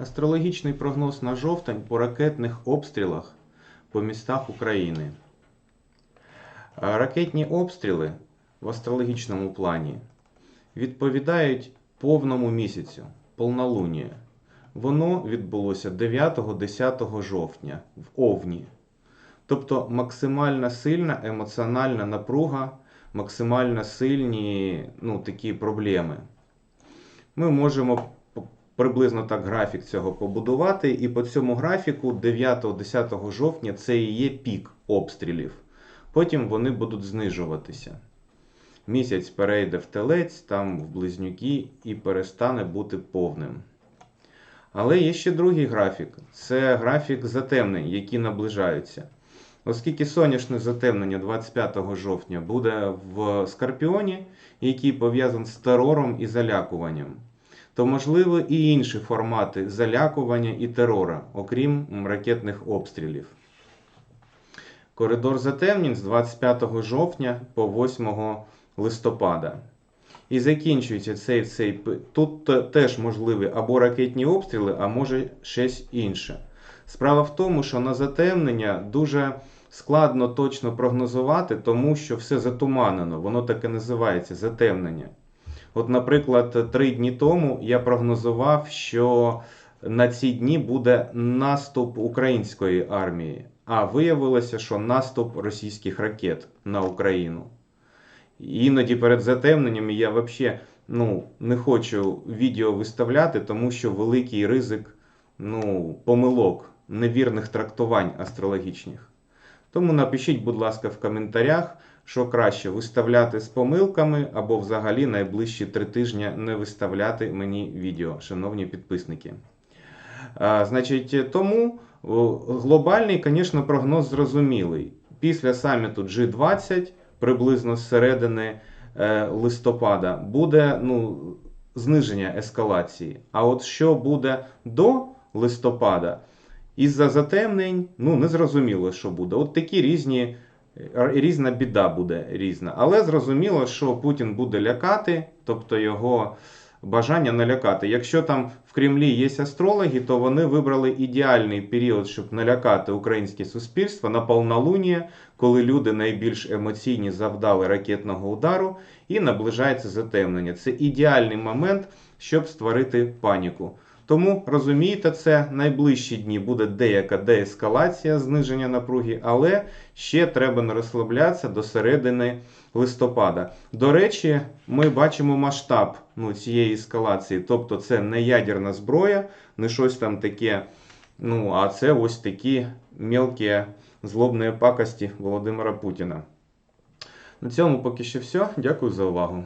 Астрологічний прогноз на жовтень по ракетних обстрілах по містах України. Ракетні обстріли в астрологічному плані відповідають повному місяцю, повнолунію. Воно відбулося 9-10 жовтня в Овні. Тобто максимально сильна емоціональна напруга, максимально сильні ну, такі проблеми. Ми можемо приблизно так графік цього побудувати, і по цьому графіку 9-10 жовтня це і є пік обстрілів. Потім вони будуть знижуватися. Місяць перейде в телець, там в близнюки і перестане бути повним. Але є ще другий графік це графік затемнень, які наближаються. Оскільки сонячне затемнення 25 жовтня буде в Скорпіоні, який пов'язаний з терором і залякуванням, то можливо і інші формати залякування і терора, окрім ракетних обстрілів. Коридор затемнень з 25 жовтня по 8 листопада. І закінчується цей цей Тут теж можливі або ракетні обстріли, а може щось інше. Справа в тому, що на затемнення дуже складно точно прогнозувати, тому що все затуманено, воно так і називається затемнення. От, наприклад, три дні тому я прогнозував, що на ці дні буде наступ української армії, а виявилося, що наступ російських ракет на Україну. Іноді перед затемненням я взагалі ну, не хочу відео виставляти, тому що великий ризик ну, помилок, невірних трактувань астрологічних. Тому напишіть, будь ласка, в коментарях, що краще виставляти з помилками або взагалі найближчі три тижні не виставляти мені відео, шановні підписники. Значить, тому глобальний, звісно, прогноз зрозумілий. Після саміту G20, приблизно з середини е, листопада, буде ну, зниження ескалації. А от що буде до листопада, із-за затемнень, ну не зрозуміло, що буде. От такі різні, різна біда буде різна. Але зрозуміло, що Путін буде лякати, тобто його бажання налякати. Якщо там в Кремлі є астрологи, то вони вибрали ідеальний період, щоб налякати українське суспільство на повнолунія, коли люди найбільш емоційні завдали ракетного удару і наближається затемнення. Це ідеальний момент, щоб створити паніку. Тому розумієте, це найближчі дні буде деяка деескалація, зниження напруги, але ще треба не розслаблятися до середини листопада. До речі, ми бачимо масштаб ну, цієї ескалації, тобто це не ядерна зброя, не щось там таке. Ну, а це ось такі мелкі злобні пакості Володимира Путіна. На цьому поки що все. Дякую за увагу.